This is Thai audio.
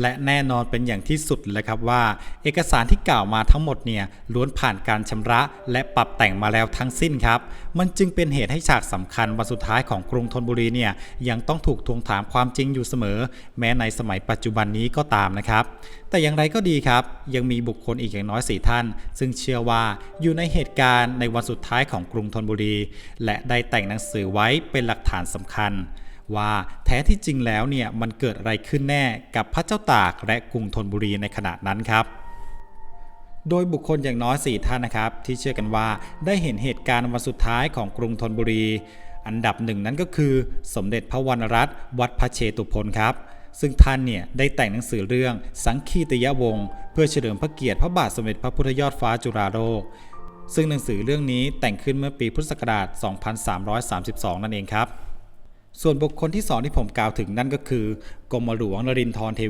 และแน่นอนเป็นอย่างที่สุดเลยครับว่า เอกสารที่กล่าวมาทั้งหมดเนี่ยล้วนผ่านการชำระ และปรับแต่งมาแล้วทั้งสิ้นครับ มันจึงเป็นเหตุให้ฉากสำคัญวันสุดท้ายของกรุงธนบุรีเนี่ยยังต้องถูกทวงถามความจริงอยู่เสมอ แม้ในสมัยปัจจุบันนี้ก็ตามนะครับ แต่อย่างไรก็ดีครับ ยังมีบุคคลอีกอย่างน้อยสี่ท่าน ซึ่งเชื่อว่าอยู่ในเหตุการณ์ในวันสุดท้ายของกรุงธนบุรี และได้แต่งหนังสือไว้เป็นหลักฐานสำคัญ ว่าแท้ที่จริงแล้วเนี่ยมันเกิดอะไรขึ้นแน่กับพระเจ้าตากและกรุงธนบุรีในขณะนั้นครับโดยบุคคลอย่างน้อย 4 ท่านนะครับที่เชื่อกันว่าได้เห็นเหตุการณ์วันสุดท้ายของกรุงธนบุรี อันดับหนึ่งนั้นก็คือ สมเด็จพระวรรณรัตน์วัดพระเชตุพนครับ ซึ่งท่านเนี่ยได้แต่งหนังสือเรื่องสังคีตยวงศ์เพื่อเฉลิมพระเกียรติพระบาทสมเด็จพระพุทธยอดฟ้าจุฬาโลก ซึ่งหนังสือเรื่องนี้แต่งขึ้นเมื่อปีพุทธศักราช 2332 นั่นเองครับ ส่วนบุคคลที่สองที่ผมกล่าวถึงนั่นก็คือกรมหลวงนรินทรเท